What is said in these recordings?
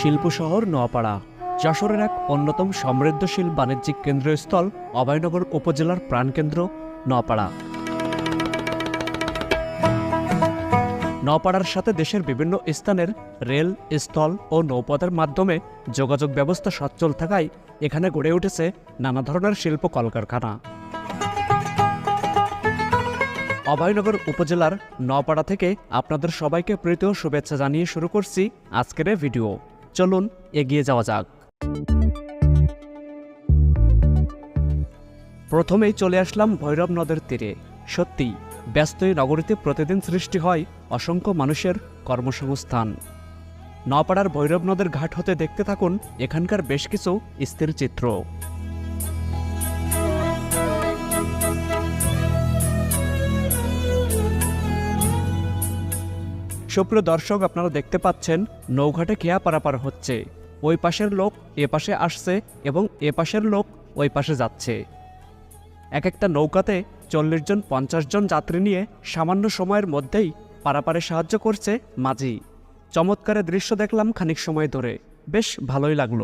শিল্প শহর নোয়াপাড়া, যশোরের এক অন্যতম সমৃদ্ধশীল বাণিজ্যিক কেন্দ্রস্থল অভয়নগর উপজেলার প্রাণকেন্দ্র, নোয়াপাড়া। নওপাড়ার সাথে দেশের বিভিন্ন স্থানের রেল, স্থল ও নৌপথের মাধ্যমে যোগাযোগ ব্যবস্থা সচ্ছল থাকায় এখানে গড়ে উঠেছে নানা ধরনের শিল্প কলকারখানা। অভয়নগর উপজেলার নওপাড়া থেকে আপনাদের সবাইকে প্রীত শুভেচ্ছা জানিয়ে শুরু করছি আজকের ভিডিও। চলুন এগিয়ে যাওয়া যাক। প্রথমেই চলে আসলাম ভৈরব নদের তীরে। সত্যি ব্যস্ত এই নগরীতে প্রতিদিন সৃষ্টি হয় অসংখ্য মানুষের কর্মসংস্থান। নপাড়ার ভৈরব নদের ঘাট হতে দেখতে থাকুন, এখানকার বেশ কিছু স্থির চিত্র সুপ্রিয় দর্শক, আপনারা দেখতে পাচ্ছেন নৌঘাটে খেয়া পারাপার হচ্ছে। ওই পাশের লোক এ পাশে আসছে এবং এ পাশের লোক ওই পাশে যাচ্ছে। এক একটা নৌকাতে চল্লিশ জন, পঞ্চাশ জন যাত্রী নিয়ে সামান্য সময়ের মধ্যেই পারাপারে সাহায্য করছে মাঝি। চমৎকারের দৃশ্য দেখলাম খানিক সময় ধরে। বেশ ভালোই লাগল।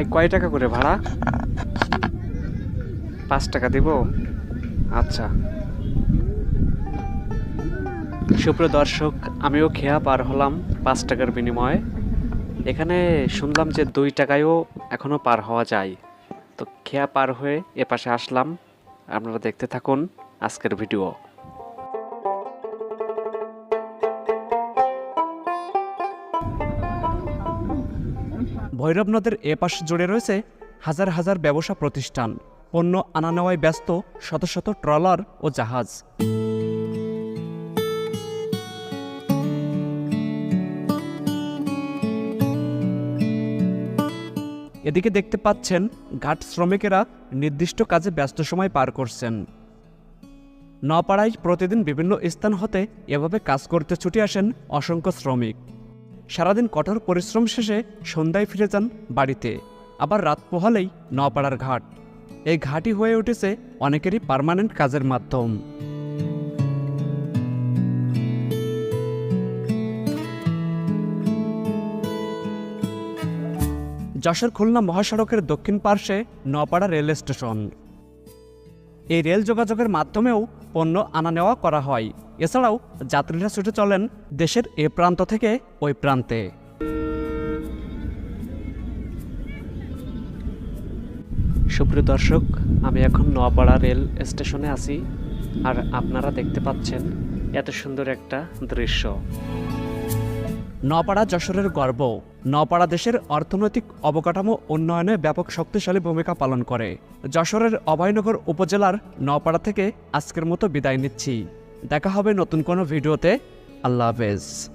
ভাই, কয় টাকা করে ভাড়া? পাঁচ টাকা দিব? আচ্ছা। সুপ্রিয় দর্শক, আমিও খেয়া পার হলাম পাঁচ টাকার বিনিময়ে। এখানে শুনলাম যে দুই টাকায়ও এখনও পার হওয়া যায়। তো খেয়া পার হয়ে এ পাশে আসলাম। আপনারা দেখতে থাকুন আজকের ভিডিও। ভৈরব নদের এ পাশ জুড়ে রয়েছে হাজার হাজার ব্যবসা প্রতিষ্ঠান, পণ্য আনা নেওয়ায় ব্যস্ত শত শত ট্রলার ও জাহাজ। এদিকে দেখতে পাচ্ছেন, ঘাট শ্রমিকেরা নির্দিষ্ট কাজে ব্যস্ত সময় পার করছেন। নপাড়ায় প্রতিদিন বিভিন্ন স্থান হতে এভাবে কাজ করতে ছুটে আসেন অসংখ্য শ্রমিক। সারাদিন কঠোর পরিশ্রম শেষে সন্ধ্যায় ফিরে যান বাড়িতে। আবার রাত পোহালেই নপাড়ার ঘাট। এই ঘাটই হয়ে উঠেছে অনেকেরই পার্মানেন্ট কাজের মাধ্যম। যশোর খুলনা মহাসড়কের দক্ষিণ পার্শ্বে নপাড়া রেল স্টেশন এই রেল যোগাযোগের মাধ্যমেও পণ্য আনা নেওয়া করা হয়। এছাড়াও যাত্রীরা ছুটে চলেন দেশের এ প্রান্ত থেকে ওই প্রান্তে। সুপ্রিয় দর্শক, আমি এখন নোয়াপাড়া রেল স্টেশনে আছি, আর আপনারা দেখতে পাচ্ছেন এত সুন্দর একটা দৃশ্য। নপাড়া যশোরের গর্ব। নপাড়া দেশের অর্থনৈতিক অবকাঠামো উন্নয়নে ব্যাপক শক্তিশালী ভূমিকা পালন করে। যশোরের অভয়নগর উপজেলার নপাড়া থেকে আজকের মতো বিদায় নিচ্ছি। দেখা হবে নতুন কোনো ভিডিওতে। আল্লাহ হাফেজ।